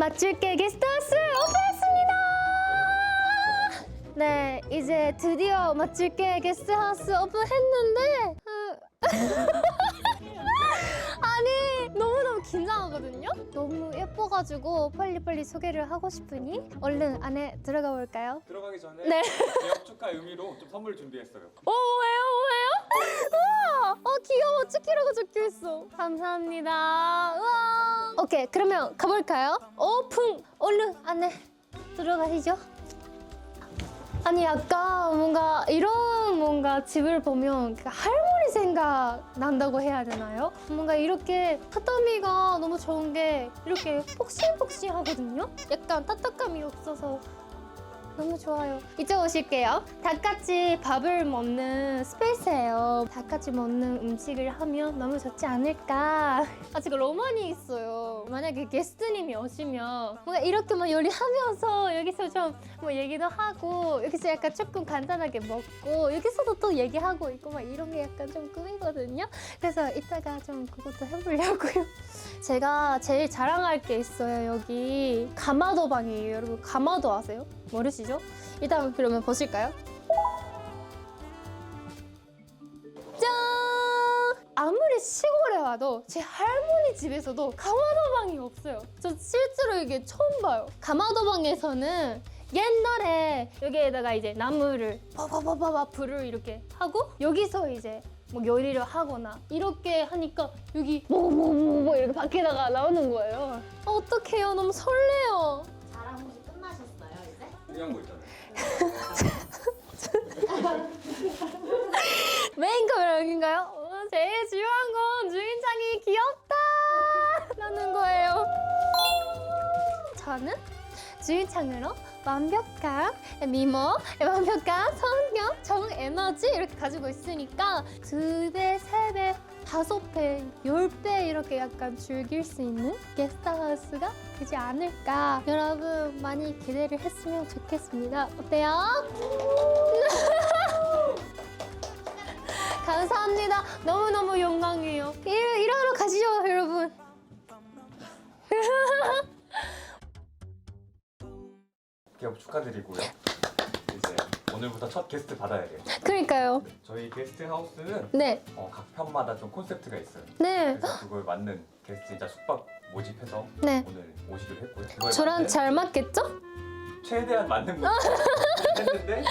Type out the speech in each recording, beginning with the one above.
맞출게 게스트하우스 오픈했습니다. 네, 이제 드디어 맞출게 게스트하우스 오픈했는데 어, 아니 너무너무 긴장하거든요. 너무 예뻐가지고 빨리빨리 소개를 하고 싶으니 얼른 안에 들어가 볼까요? 들어가기 전에 네. 개업 축하 의미로 좀 선물 준비했어요. 오 뭐예요 뭐예요? 우와 어 귀여워 치키라고 적혀있어 감사합니다 우와 오케이 그러면 가볼까요? 오픈 얼른 안에 들어가시죠 아니 약간 뭔가 이런 뭔가 집을 보면 그 할머니 생각 난다고 해야 되나요? 뭔가 이렇게 tatami가 너무 좋은 게 이렇게 폭신폭신하거든요? 약간 따뜻감이 없어서 너무 좋아요. 이제 오실게요. 다 같이 밥을 먹는 스페이스예요. 다 같이 먹는 음식을 하면 너무 좋지 않을까. 아, 지금 로망이 있어요. 만약에 게스트님이 오시면 뭔가 이렇게 막 요리하면서 여기서 좀 뭐 얘기도 하고 여기서 약간 조금 간단하게 먹고 여기서도 또 얘기하고 있고 막 이런 게 약간 좀 꿈이거든요. 그래서 이따가 좀 그것도 해보려고요. 제가 제일 자랑할 게 있어요. 여기 가마도 방이에요. 여러분 가마도 아세요? 모르시죠? 일단 그러면 보실까요? 짠! 아무리 시골에 와도 제 할머니 집에서도 가마도방이 없어요. 저 실제로 이게 처음 봐요. 가마도방에서는 옛날에 여기에다가 이제 나무를 파파파파파 불을 이렇게 하고 여기서 이제 뭐 요리를 하거나 이렇게 하니까 여기 뭐뭐뭐뭐 이렇게 밖에다가 나오는 거예요. 아, 어떡해요. 너무 설레요. 중요한 거 있잖아요. 메인 카메라 여긴가요? 어, 제일 중요한 건 주인장이 귀엽다! 라는 거예요. 저는 주인장으로 완벽한 미모, 완벽한 성격, 정 에너지 이렇게 가지고 있으니까 두 배, 세 배, 다섯 배, 열 배 이렇게 약간 즐길 수 있는 게스트하우스가 되지 않을까. 여러분 많이 기대를 했으면 좋겠습니다. 어때요? 감사합니다. 너무너무 영광이에요. 일, 일하러 가시죠, 여러분. 개업 축하드리고요. 오늘부터 첫 게스트 받아야 돼요. 그러니까요. 저희 게스트 하우스는 네. 어, 각 편마다 좀 콘셉트가 있어요. 네. 그래서 그걸 맞는 게스트 진짜 숙박 모집해서 네. 오늘 모시기로 했고요. 그거에 저랑 맞는 잘 맞겠죠? 최대한 맞는 분 했는데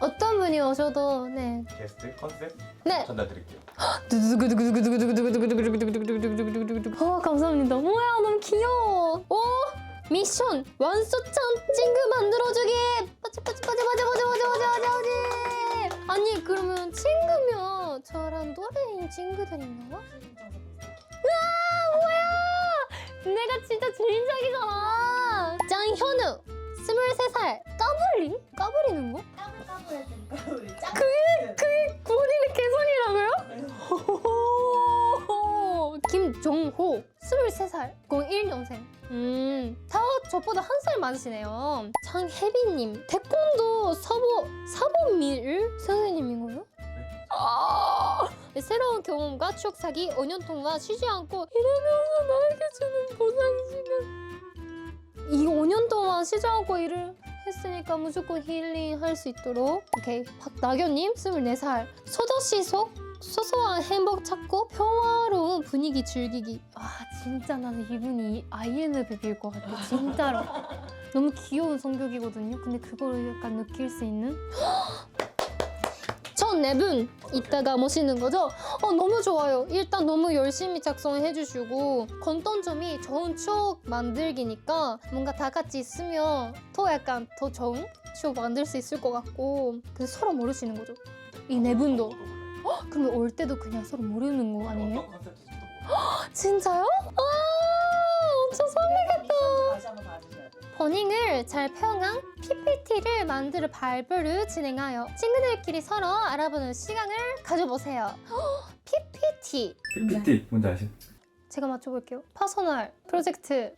어떤 분이 오셔도 네. 게스트 컨셉 네. 전달드릴게요. 어, 감사합니다. 뭐야, 너무 귀여워. 오, 미션 완소천 찡그 만들어주기. 빠지 빠지 빠지 빠지 빠지 빠지 빠지 빠지 빠지. 아니 그러면 찡그면 저랑 또래인 찡그들인가요? 뭐야! 내가 진짜 주인장이잖아. 짱현우, 23살. 까불리? 까불이는 거? 까불 까불했으니까 우리 짱. 그게 그게 본인의 개성이라고요? 김종호 23살 01년생. 음, 다 저보다 한 살 많으시네요. 장혜빈님 태권도 사보 사보밀 선생님인 거예요? 아, 새로운 경험과 추억 사기 5년 동안 쉬지 않고 일하면서 나에게 주는 보상 시간 이 5년 동안 쉬지 않고 일을 했으니까 무조건 힐링 할 수 있도록. 오케이 박나경님 24살. 소도시 속 소소한 행복 찾고 평화로운 분위기 즐기기 아 진짜 나는 이분이 INFP일 것 같아 진짜로 너무 귀여운 성격이거든요 근데 그거를 약간 느낄 수 있는 전네분 이따가 모시는 거죠? 어 너무 좋아요. 일단 너무 열심히 작성해 주시고 건던 점이 좋은 추억 만들기니까 뭔가 다 같이 있으면 더 약간 더 좋은 추억 만들 수 있을 것 같고 근데 서로 모르시는 거죠? 이 네 분도 저도 몰라요. 그러면 올 때도 그냥 서로 모르는 거 아니에요? 어떤 컨셉인지도 모르고 진짜요? 아 엄청 설레겠다. 다시 한번 봐주셔야 돼요. 버닝을 잘 표현한 PPT를 만들어 발표를 진행하여 친구들끼리 서로 알아보는 시간을 가져보세요. 헉, PPT PPT 뭔지 아시죠? 제가 맞춰볼게요. 퍼서널 프로젝트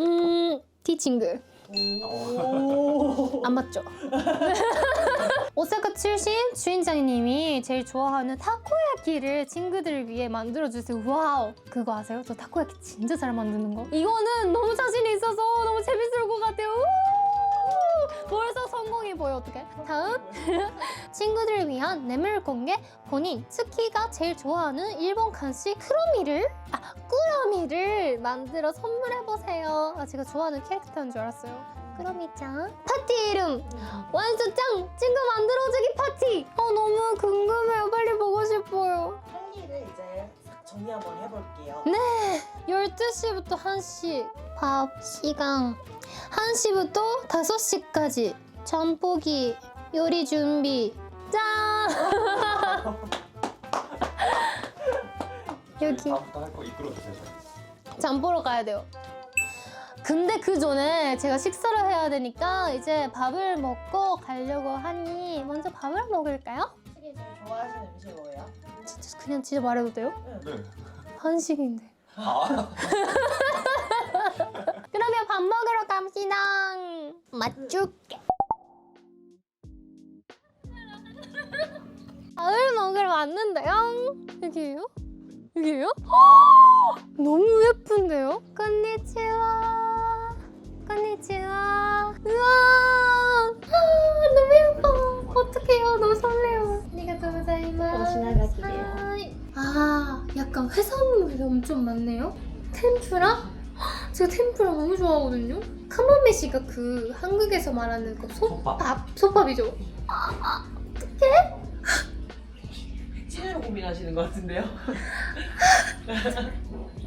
음 티칭글 오. 안 맞죠? 오사카 출신 주인장님이 제일 좋아하는 타코야키를 친구들을 위해 만들어주세요. 와우! 그거 아세요? 저 타코야키 진짜 잘 만드는 거. 이거는 너무 자신 이 있어서 너무 재밌을 것 같아요. 우! 벌써 성공이 보여, 어떡해. 다음. 친구들을 위한 뇌물 공개. 본인 스키가 제일 좋아하는 일본 간식 크로미를, 아, 꾸러미를 만들어 선물해 보세요. 아, 제가 좋아하는 캐릭터인 줄 알았어요. 꾸러미짱. 파티 이름. 완전 짱! 친구 만들어주기 파티! 어, 너무 궁금해요. 빨리 보고 싶어요. 할 일을 이제 싹 정리 한번 해볼게요. 네. 12시부터 1시. 밥 시간. 1시부터 5시까지. 잠보기. 요리 준비. 짠! 여기. 다음부터 할거 이끌어 주세요. 장 보러 가야 돼요. 근데 그 전에 제가 식사를 해야 되니까 이제 밥을 먹고 가려고 하니 먼저 밥을 먹을까요? 제일 좋아하시는 음식 뭐예요? 진짜 그냥 진짜 말해도 돼요? 네. 한식인데. 아, 그러면 밥 먹으러 갑시다. 맛줄게. 밥을 먹으러 왔는데요. 여기에요? 여기에요? 너무 예쁜데요? 건니치와. 건니치와. 우와. 아, 너무 예뻐. 어떡해요. 너무 설레요. 고자이마스. 하이. 아, 약간 해산물이 엄청 많네요. 템프라? 헉, 제가 템프라 너무 좋아하거든요. 카마메시가 그 한국에서 말하는 그 솥밥? 솥밥. 솥밥이죠. 찐으로 고민하시는 것 같은데요?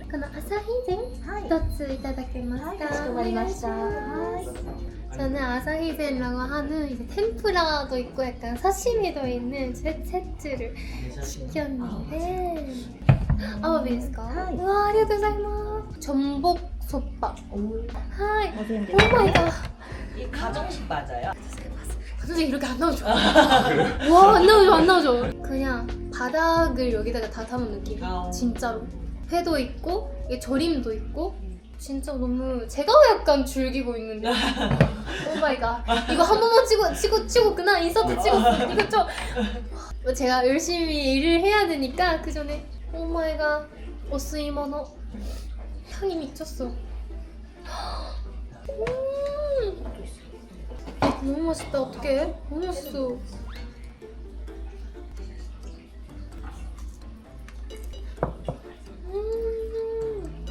このアサヒ膳一ついただけますか。はいかしこまりましたお願いします 저는 아사히젠이라고 하는 이제 템프라도 있고 약간 사시미도 있는 세, 세트를 시켰는데 아와비스까? 하이. 와, 아리가토고자이마스. 전복 솥밥. 오. 하이. 어떻게 오 마이 갓. 이 가정식 맞아요? 선생님 이렇게 안 나오죠? 와, 안 나오죠, 안 나오죠? 그냥 바닥을 여기다가 다 담은 느낌. 아. 진짜로. 회도 있고, 이게 절임도 있고, 진짜 너무 제가 약간 즐기고 있는데. 오 마이 갓. 이거 한 번만 찍고, 찍고, 찍고, 그날 인서트 찍었어. 이거 좀. 제가 열심히 일을 해야 되니까, 그 전에. 오 마이 갓. 오스이모노. 향이 미쳤어. 음. 너무 맛있다. 어떡해? 너무 맛있어. 음.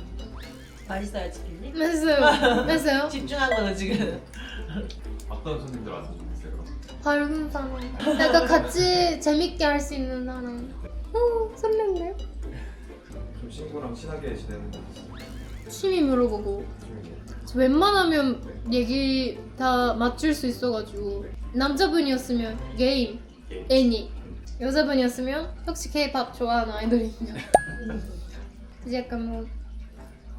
맛있어요, 치킨님? 맛있어요. 맛있어요? 집중한 거는 지금. 어떤 손님들 와서 주세요? 밝은 사람. 약간 같이 재밌게 할 수 있는 사람. 오, 설렌데? 좀 친구랑 친하게 지내는 취미 물어보고. 저 웬만하면 얘기 다 맞출 수 있어가지고. 남자분이었으면 게임, 애니. 여자분이었으면 혹시 K-pop 좋아하는 아이돌이 있냐? 이제 약간 뭐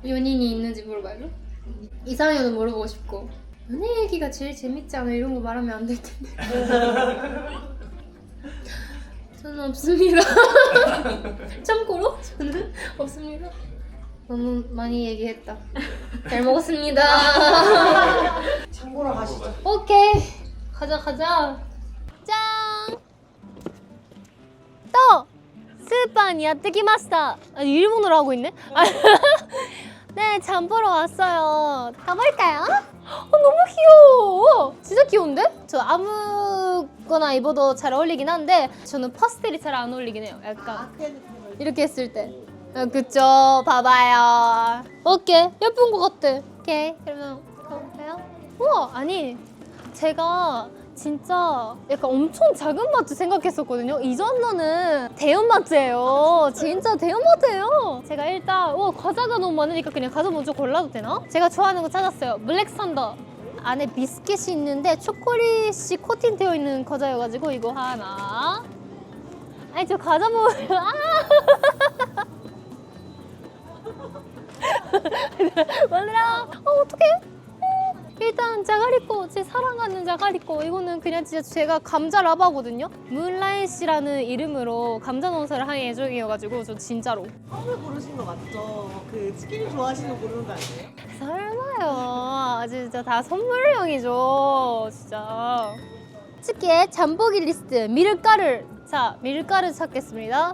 연인이 있는지 물어봐요. 이상형도 물어보고 싶고. 연애 얘기가 제일 재밌지 않아 이런 거 말하면 안 될 텐데. 저는 없습니다. 참고로 저는 없습니다. 너무 많이 얘기했다. 잘 먹었습니다. 장 보러 가시죠. 오케이. 가자, 가자. 짠! 또! 스판 야뜨기마스다 아니, 일본어로 하고 있네? 네, 잠 보러 왔어요. 가볼까요? 어, 너무 귀여워! 진짜 귀여운데? 저 아무거나 입어도 잘 어울리긴 한데 저는 퍼스텔이 잘 안 어울리긴 해요. 약간 이렇게 했을 때. 어, 그쵸. 봐봐요. 오케이. 예쁜 것 같아. 오케이. 그러면 가볼까요? 우와, 아니. 제가 진짜 약간 엄청 작은 마트 생각했었거든요. 이 정도는 대형마트예요. 진짜 대형마트예요. 제가 일단 와 과자가 너무 많으니까 그냥 과자 먼저 골라도 되나? 제가 좋아하는 거 찾았어요. 블랙 산더. 안에 비스킷이 있는데 초콜릿이 코팅되어 있는 과자여가지고 이거 하나. 아니 저 과자 먹으려 아! 말라 어 어떡해 일단 자가리코 제 사랑하는 자가리코 이거는 그냥 진짜 제가 감자 라바거든요. 문라이씨라는 이름으로 감자 농사를 한 예정이어가지고 저 진짜로 처음에 고르신 거 맞죠? 그 치킨을 좋아하시는 거 고르는 거 아니에요? 설마요. 진짜 다 선물용이죠. 진짜. 치킨 잠보기 리스트 밀가루. 자 밀가루 찾겠습니다.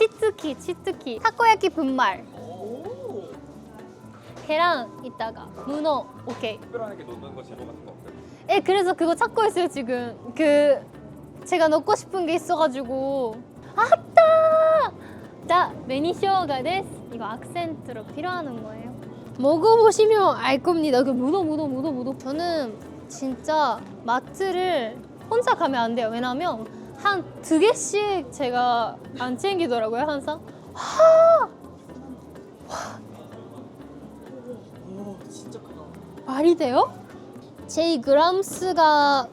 치트키 치트키. 타코야키 분말. 오. 계란 이따가 문어 오케이. 특별하게 넣는 거 재료 같은 거 없어요? 예 그래서 그거 찾고 있어요 지금. 그 제가 넣고 싶은 게 있어가지고. 아따! 자 매니쇼가 데스 이거 악센트로 필요하는 거예요. 먹어보시면 알 겁니다. 그 문어 문어 문어 문어. 저는 진짜 마트를 혼자 가면 안 돼요. 왜냐면 한 두 개씩 제가 안 챙기더라고요 항상 오 진짜 크다. 말이 돼요? 제 그람수가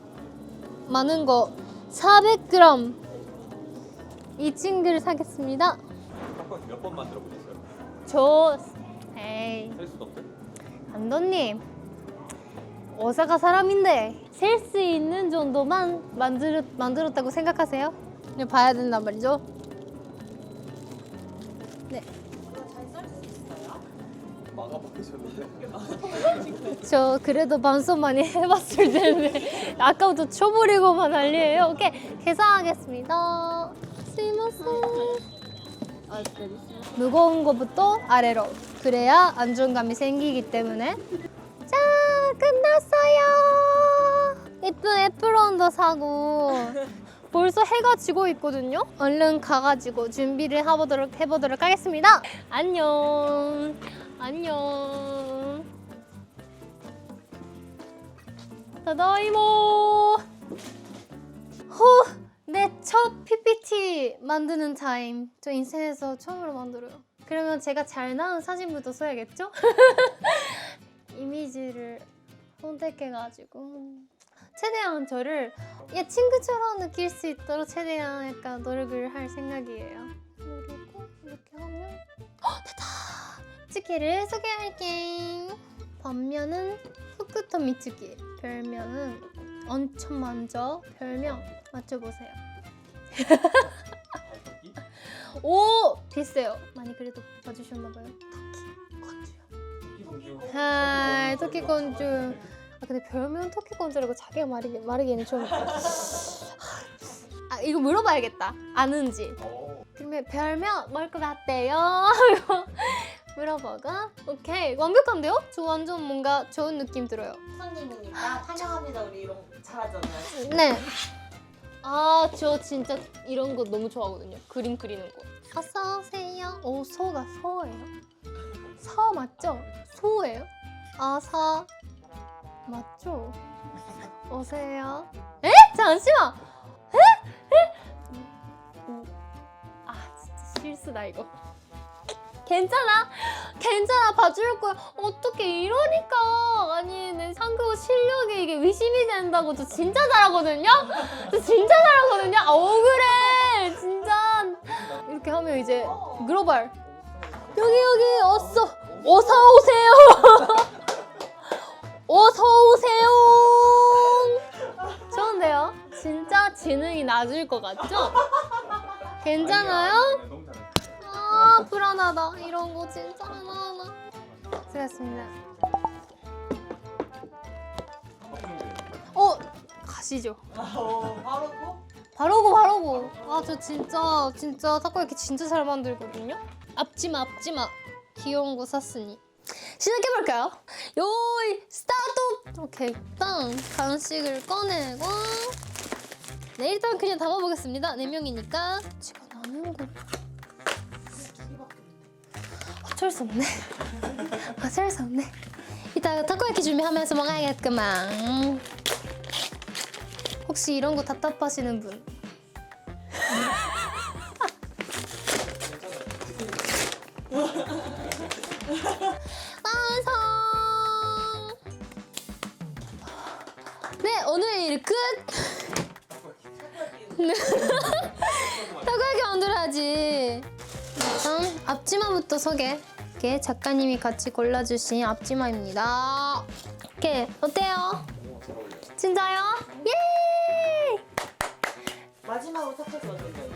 많은 거 400g 이 친구를 사겠습니다. 한번 몇번 만들어 보셨어요? 저 에이 셀 수도 없어요? 안도님 어사가 사람인데 셀 수 있는 정도만 만들, 만들었다고 생각하세요? 그냥 봐야 된단 말이죠. 네? 저 그래도 반송 많이 해봤을 텐데 아까부터 쳐버리고만 난리예요. 오케이 계산하겠습니다. 스미마셍. 아 네. 무거운 것부터 아래로 그래야 안정감이 생기기 때문에 자 끝났어요 예쁜 에프론도 사고 벌써 해가 지고 있거든요 얼른 가가지고 준비를 해보도록, 해보도록 하겠습니다 안녕 안녕 다다이모 호 내 첫 PPT 만드는 타임. 저 인생에서 처음으로 만들어요. 그러면 제가 잘 나온 사진부터 써야겠죠? 이미지를 선택해가지고 최대한 저를 야 친구처럼 느낄 수 있도록 최대한 약간 노력을 할 생각이에요. 그리고 이렇게 하면 어, 됐다. 미츠키를 소개할게. 반면은 후쿠토 미츠키. 별명은 엄청 먼저 별명 맞춰보세요. 오 됐어요. 많이 그래도 봐주셨나봐요. 공주요. 하이 토끼 공주. 아 근데 별명 토끼 공주라고 자기가 말하기 말하기에는 좀. 아 이거 물어봐야겠다. 아는지. 어. 그러면 별명 뭘 것 같대요? 물어보고 오케이 완벽한데요? 저 완전 뭔가 좋은 느낌 들어요. 선생님이니까 환영합니다 우리 이런 거 잘하잖아요. 네. 아, 저 진짜 이런 거 너무 좋아하거든요. 그림 그리는 거. 어서 오세요. 오, 소가 소예요. 서 맞죠? 소예요? 아, 사 맞죠? 오세요. 에? 잠시만. 에? 에? 음, 아, 진짜 실수다 이거. 괜찮아? 괜찮아 봐줄 거야 어떻게 이러니까 아니 내 한국어 실력이 이게 의심이 된다고 저 진짜 잘하거든요 저 진짜 잘하거든요 아 억울해 진짜 이렇게 하면 이제 글로벌 여기 여기 어서 어서 오세요 어서 오세요. 좋은데요? 진짜 지능이 낮을 것 같죠? 괜찮아요? 아 불안하다. 이런 거 진짜 하나하나. 수고하셨습니다. 어 가시죠. 어, 바로 또? 바로고? 바로고. 아 저 진짜 진짜 타코야키 진짜 잘 만들거든요? 앞지마 앞지마. 귀여운 거 샀으니 시작해볼까요? 요이 스타트 오케이 일단 간식을 꺼내고 네 일단 그냥 담아보겠습니다 네 명이니까 제가 나는 거 어쩔 수 없네. 어쩔 수 없네. 이따 타코야키 준비하면서 먹어야겠구만. 혹시 이런 거 답답하시는 분? 앞치마부터 소개. 이렇게 작가님이 같이 골라주신 앞치마입니다. 이렇게 어때요? 진짜요? 예! 마지막으로 어떤 건데?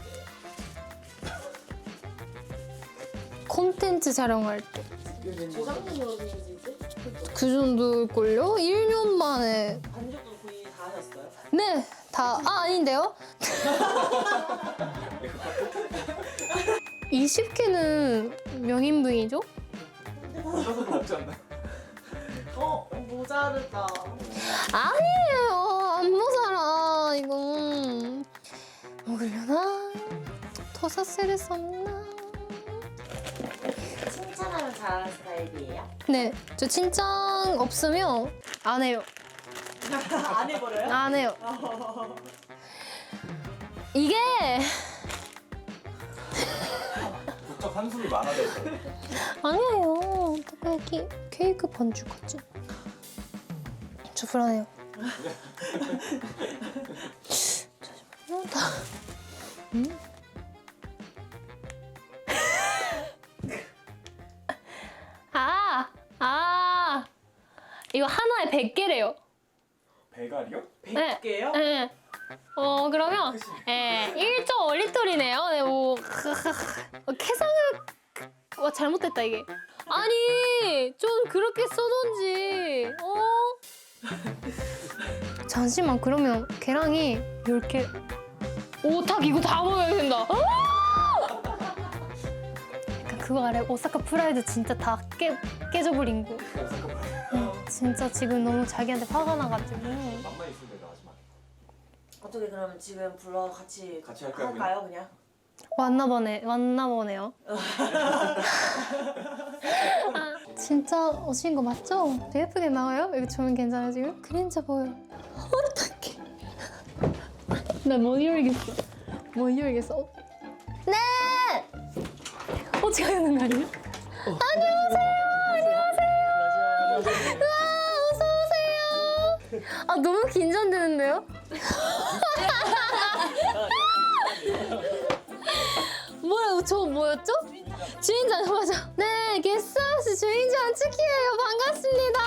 콘텐츠 촬영할 때. 이제? 그 정도일걸요? 1년 만에. 반죽도 거의 다 하셨어요? 네, 다. 아, 아닌데요? 20개는 명인분이죠? 저도 먹지 않나? 어 모자르다. 아니에요. 안 모자라, 이거. 먹으려나? 더 샀을 수 없나? 칭찬하면 잘하는 스타일이에요? 네, 저 칭찬 없으면 안 해요. 안 해버려요? 안 해요. 이게 한숨이 많아졌어. 아니에요. 타코야키 케이크 반죽 같지? 저 불안해요. 잠시만요. 다. 음? 아, 아, 이거 하나에 100개래요. 배갈이요? 100개요? 네. 어 그러면 예 1.5리터이네요. 네, 뭐 어, 계산을 와 잘못됐다 이게. 아니 좀 그렇게 써던지. 어? 잠시만 그러면 계량이 10개 오탁 이거 다 먹어야 된다. 어! 약간 그거 알아요? 오사카 프라이드 진짜 다 깨, 깨져버린 거. 진짜 지금 너무 자기한테 화가 나가지고. 맘만 있으면 되나 마지막에. 어떻게 그러면 지금 불러 같이 같이 할까요, 할까요 그냥? 왔나 보네, 왔나 보네요. 아, 진짜 오신 거 맞죠? 되게 예쁘게 나와요? 이거 조명 괜찮아 지금? 그림자 보여. 어떡해. 나 못 열겠어. 못 열겠어. 어? 네! 어떻게 하는 거 아니야? 안녕하세요. 안녕하세요. 와, 어서 오세요. 아 너무 긴장되는데요? 뭐야 저 뭐였죠? 주인장 맞아. 네 게스트하우스 주인장 치키예요. 반갑습니다.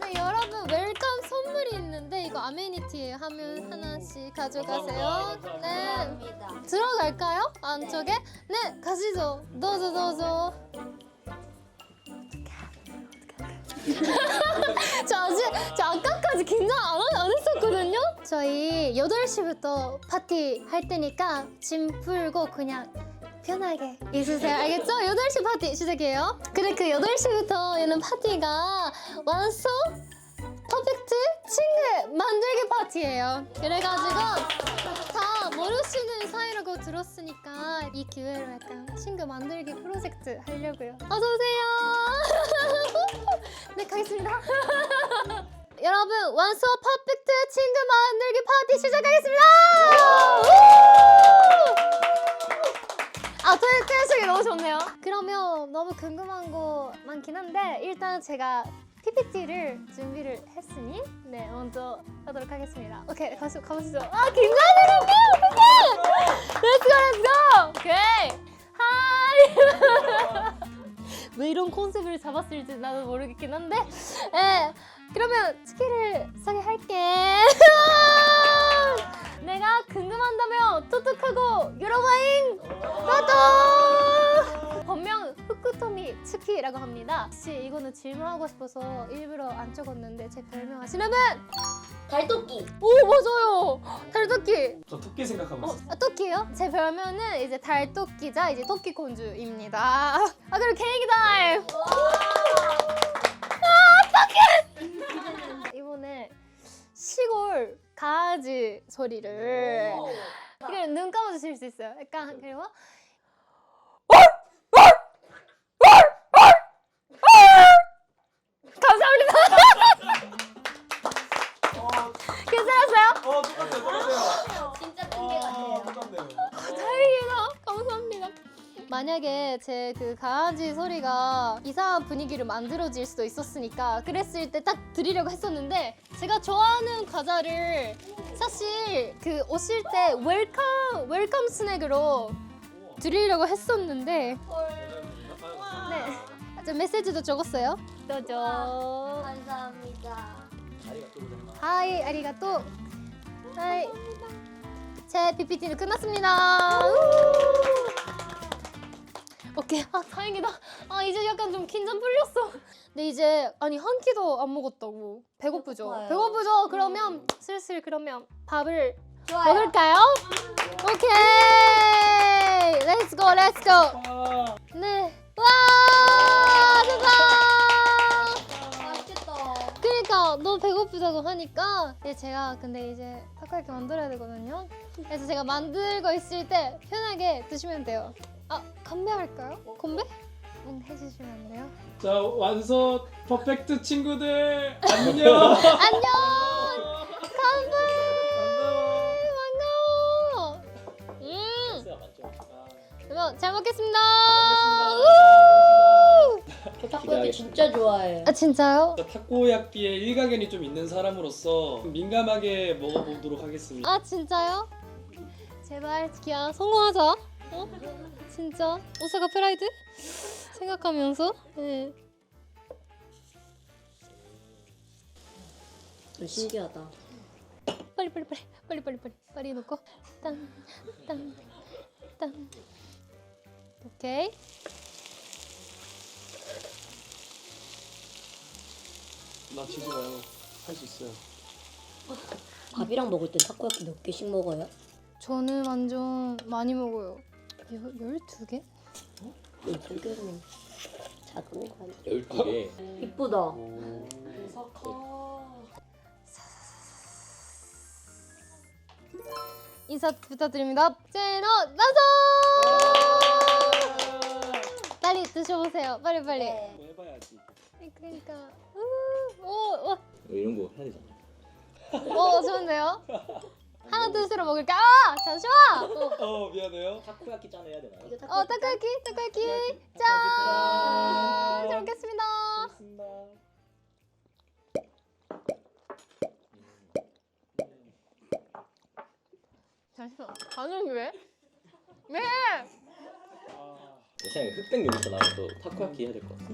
네 여러분 웰컴 선물이 있는데 이거 아메니티예요. 하면 하나씩 가져가세요. 네 들어갈까요? 안쪽에? 네 가시죠. 넣어줘 넣어줘. 저 아직 저 아까 까지 긴장 안, 하- 안 했었거든요. 저희 8시부터 파티 할 테니까 짐 풀고 그냥 편하게 있으세요. 알겠죠? 8시 파티 시작해요. 근데 그 8시부터 얘는 파티가 완소 퍼펙트 친구 만들기 파티예요. 그래가지고 다 모르시는 사이라고 들었으니까 이 기회로 약간 친구 만들기 프로젝트 하려고요. 어서 오세요. 네 가겠습니다. 여러분 완소 퍼펙트 친구 만들기 파티 시작하겠습니다. 아, 토요일 텐션이 너무 좋네요. 그러면 너무 궁금한 거 많긴 한데 일단 제가 PPT를 준비를 했으니 네 먼저 하도록 하겠습니다. 오케이 가시 가보시죠. 아 긴장되는데 어떡해? 렛츠고 렛츠고. 오케이 하이. 왜 이런 컨셉을 잡았을지 나도 모르겠긴 한데 예 그러면 치킨을 소개할게. 내가 궁금한다면 톡톡하고 여러와잉 따도 본명 후쿠토미 츠키라고 합니다. 혹시 이거는 질문하고 싶어서 일부러 안 적었는데 제 별명 아시는 분? 달토끼. 오 맞아요 달토끼 저 토끼 생각하고 어, 있었어. 아, 토끼요? 제 별명은 이제 달토끼자 이제 토끼 공주입니다. 아 그리고 케이크 타임. 아 어떡해! 이번에 시골 강아지 소리를 이걸 눈 감아주실 수 있어요. 약간 그리고 만약에 제 그 강아지 소리가 이상한 분위기를 만들어질 수도 있었으니까 그랬을 때 딱 드리려고 했었는데 제가 좋아하는 과자를 사실 그 오실 때 웰컴 웰컴 스낵으로 드리려고 했었는데 저 메시지도 적었어요. 도죠. 감사합니다. 하이 아리가또. 하이. 제 PPT는 끝났습니다. 우! 오케이. 아 다행이다. 아 이제 약간 좀 긴장 풀렸어. 근데 이제 아니 한 끼도 안 먹었다고. 배고프죠? 배고파요. 배고프죠? 그러면 슬슬 그러면 밥을 좋아요. 먹을까요? 오케이. 렛츠 고 렛츠 고. 네. 와! 됐다. 맛있겠다. 그러니까 너 배고프다고 하니까 이제 제가 근데 이제 타코야키 만들어야 되거든요. 그래서 제가 만들고 있을 때 편하게 드시면 돼요. 아 건배할까요? 건배? 응, 해주시면 안 돼요? 자 완소 퍼펙트 친구들 안녕. 안녕. 건배. 반가워. 음. 그러면 잘 먹겠습니다. 우! 저 타코야키 진짜 좋아해요. 아 진짜요? 타코야끼에 일가견이 좀 있는 사람으로서 민감하게 먹어보도록 하겠습니다. 아 진짜요? 제발 기아 성공하자. 어? 진짜 오사카 프라이드 생각하면서 네. 신기하다. 빨리 빨리 빨리 빨리 빨리 빨리 빨리 놓고 땅땅땅 오케이 나 지지 마요. 할 수 있어요. 밥이랑 먹을 때 타코야키 몇 개씩 먹어요? 저는 완전 많이 먹어요. 열 열두 개? 이들은 작은 거 아니야? 12개. 이쁘다. 인사 부탁드립니다. 제노 나서 빨리 드셔보세요. 빨리 빨리. 뭐 해봐야지. 그러니까 오오 오, 이런 거 해야 되잖아. 오, 좋은데요? 하나 둘셋로 먹을까? 아 잠시만. 어. 어 미안해요. 타코야키 짠 해야 되나요? 이거 어, 타코야키, 타코야키. 짠! 잘 먹겠습니다. 고맙습니다. 잠시만, 반응이 왜? 왜? 내 생각에 흑백 요리사 나오면 또 타코야키 해야 될 것 같아.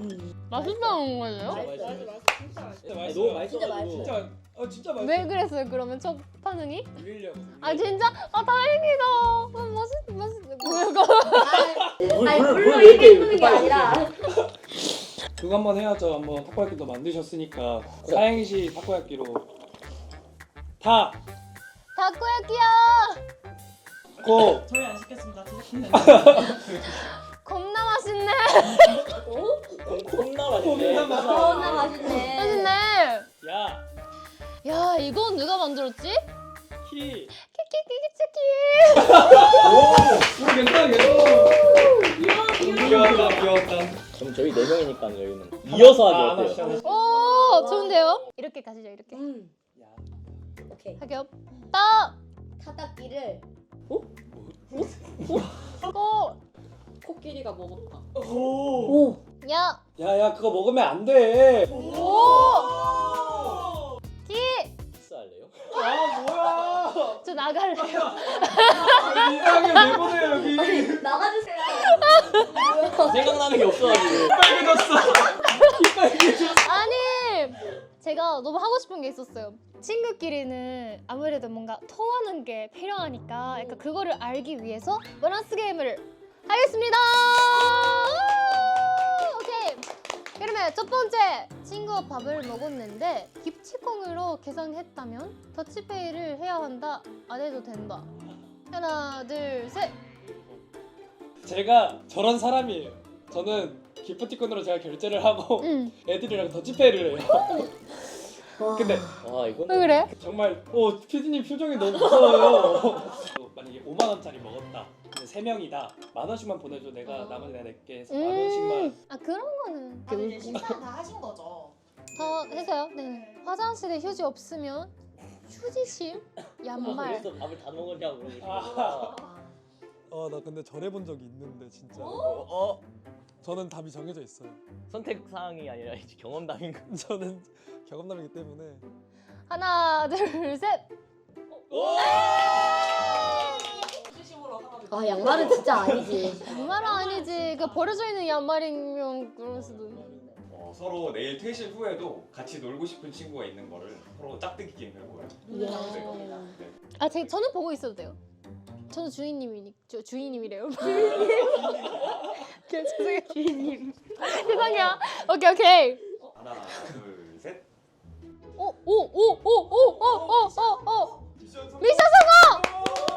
맛있다는 거예요? 진짜 아니, 맛있어요. 너무 맛있어가지고. 진짜 맛있어. 진짜 어 진짜 맛있어. 왜 그랬어요, 그러면 첫 반응이? 밀려고. 아, 진짜? 아, 다행이다. 아, 맛있, 맛있, 뭐야, 아니 물, 물로 이렇게 예쁘는 게 아니라 그거 한번 해야죠. 한번 타코야끼도 만드셨으니까 사행시 타코야끼로 다 타코야키야! 고. 저희 안 시켰습니다. 드셨는데. 겁나 맛있네. 콩나 맛있네. 맛. 너무나 맛있네. 맛있네. 야. 야, 이거 누가 만들었지? 키. 키키키키키키. 오. 오 괜찮아. 귀여웠다 귀여웠다. 그럼 저희 네 명이니까 이어서 아, 하기 어때요? 하나씩, 하나씩. 오, 좋은데요? 이렇게 가시죠, 이렇게. 음. 야. 오케이. 하겹. 떡! 타닥기를 고! 코끼리가 먹었다. 오. 오. 야! 야 야 그거 먹으면 안 돼. 오! 아 뭐야. 저 나갈래요. 이상하게 내보내 여기. 나가주세요. 생각나는 게 없어가지고. 빨개졌어. 아니! 제가 너무 하고 싶은 게 있었어요. 친구끼리는 아무래도 뭔가 토하는 게 필요하니까 약간 그거를 알기 위해서 밸런스 게임을 하겠습니다. 우! 오케이. 그러면 첫 번째 친구와 밥을 먹었는데 깁치콩으로 계산했다면 더치페이를 해야 한다. 안 해도 된다. 하나, 둘, 셋. 제가 저런 사람이에요. 저는 기프티콘으로 제가 결제를 하고 응. 애들이랑 더치페이를 해요. 근데 와 이건 왜 그래? 정말 오 피디님 표정이 너무 무서워요. 만약에 5만 원짜리. 근데 세 명이다. 만 원씩만 보내줘. 내가 나머지 내가 낼게. 해서 만 원씩만. 음. 아 그런 거는 아, 이제 식사 다 하신 거죠? 더 해서요. 네. 화장실에 휴지 없으면 휴지심 양말. 그래서 밥을 다 먹었냐고 물어보시는 아. 거야. 아나 근데 저래본 적이 있는데 진짜. 어? 어? 저는 답이 정해져 있어요. 선택 사항이 아니라 이제 경험담인 거. 저는 경험담이기 때문에. 하나 둘 셋. 수시심으로 하나 아 양말은 진짜 아니지. 양말은 아니지. 그 버려져 있는 양말이면 그럴 수도. 어, 서로 내일 퇴실 후에도 같이 놀고 싶은 친구가 있는 거를 서로 짝대기 게임 해보요 이야. 아, 제, 저는 보고 있어도 돼요. 저는 주인님이니 저 주인님이래요. 죄송해요. 주인님. 죄송해요. 오케이 오케이. 하나, 둘, 셋. 오오오오오오오 오. 미션 성공!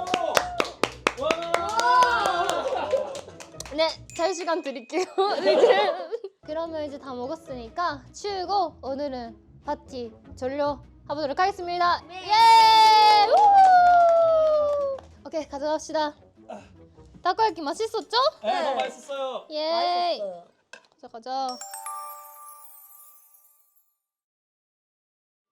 네, 잘 시간 드릴게요. 이제 그러면 이제 다 먹었으니까 치우고 오늘은 파티 전료 해보도록 하겠습니다. 예! 우! 오케이 가져갑시다. 타코야키 맛있었죠? 네, 너무 맛있었어요. 예. 맛있었어요. 가자 가자.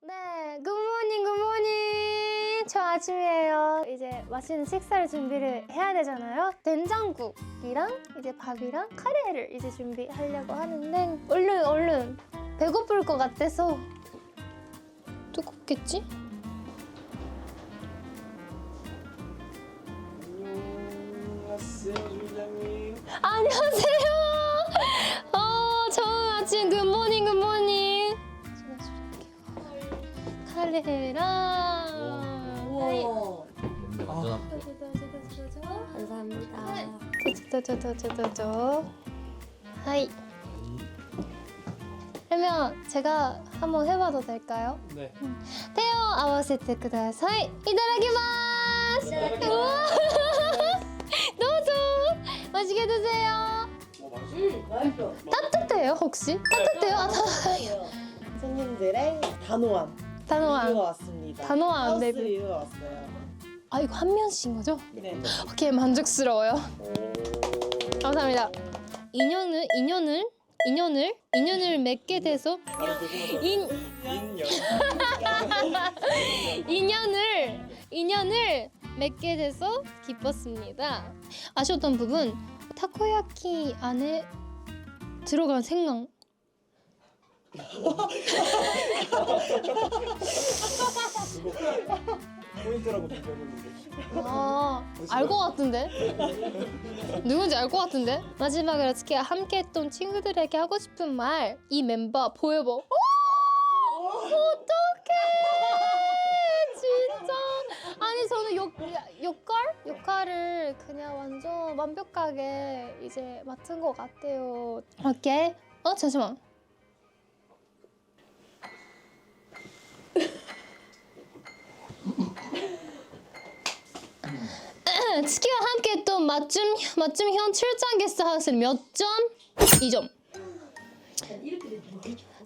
네, 굿모닝 굿모닝. 저 아침이에요. 이제 맛있는 식사를 준비를 해야 되잖아요. 된장국이랑 이제 밥이랑 카레를 이제 준비하려고 하는데 얼른 얼른 배고플 것 같아서 뜨겁겠지? 안녕하세요. 안녕하세요. 어, 좋은 아침 굿모닝 굿모닝. 카레랑 우와. 아. 감사합니다. 저저저저저저 하이. 그러면 제가 한번 해봐도 될까요? 네. 테오 아와세테 쿠다사이. 이타다키마스. 우와. 너무 좋아. 맛있게 드세요. 어, 맛있어. 음 맛있어. 따뜻해요 혹시? 따뜻해요? 아, 다- 손님들의 단호함 단호한. 리뷰가 왔습니다. 단호한 하우스 레뷰. 리뷰가 왔어요. 아 이거 한 면씩인 거죠? 네. 오케이 만족스러워요. 감사합니다. 인연을 인연을 인연을 인연을 맺게 돼서 인 인연. 인연을 인연을 맺게 돼서 기뻤습니다. 아쉬웠던 부분 타코야키 안에 들어간 생강. 포인트라고 느껴졌는데. 아, 알 것 같은데? 누군지 알 것 같은데? 마지막으로 어떻게 함께 했던 친구들에게 하고 싶은 말 이 멤버 보여봐 오! 어떡해 진짜 아니 저는 역, 역할? 역할을 그냥 완전 완벽하게 이제 맡은 것 같아요 오케이 어 잠시만 스키와 함께 했던 맞춤 맞춤형 출장 게스트하우스는 몇 점? 2점.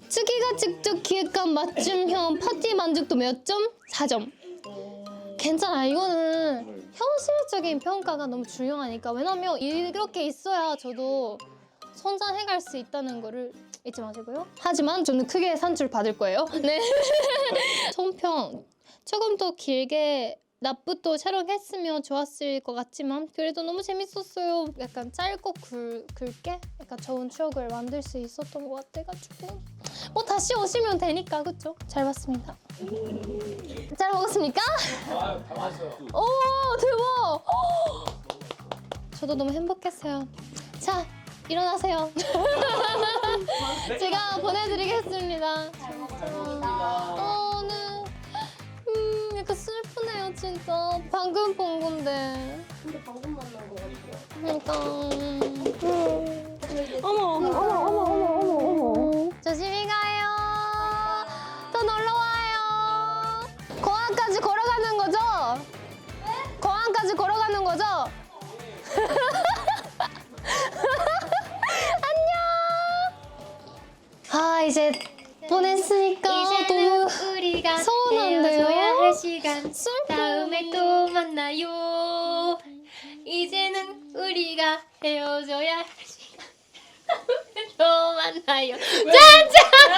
스키가 직접 기획한 맞춤형 파티 만족도 몇 점? 4점. 괜찮아. 이거는 현실적인 평가가 너무 중요하니까. 왜냐면 이렇게 있어야 저도 성장해갈 수 있다는 거를 잊지 마시고요. 하지만 저는 크게 산출 받을 거예요. 네. 총평 조금 더 길게 납부도 촬영했으면 좋았을 것 같지만 그래도 너무 재밌었어요. 약간 짧고 굵, 굵게 약간 좋은 추억을 만들 수 있었던 것 같아가지고 뭐 다시 오시면 되니까 그쵸? 잘 봤습니다. 잘 먹었습니까? 아, 다 맛있어요. 오 대박! 저도 너무 행복했어요. 자 일어나세요. 제가 보내드리겠습니다. 잘 먹었습니다. 어, 네. 슬프네요, 진짜. 방금 본 건데. 근데 방금 만난 거 같아. 그러니까. 음. 어머, 어머, 어머, 어머, 어머, 어머, 어머. 조심히 가요. 또 놀러 와요. 공항까지 걸어가는 거죠? 공항까지 걸어가는 거죠? 안녕. 아 이제 보냈으니까 너무 우리가 서운한데요? 헤어져야 할 시간 슬퍼. 다음에 또 만나요 이제는 우리가 헤어져야 할 시간 다음에 또 만나요 짠짠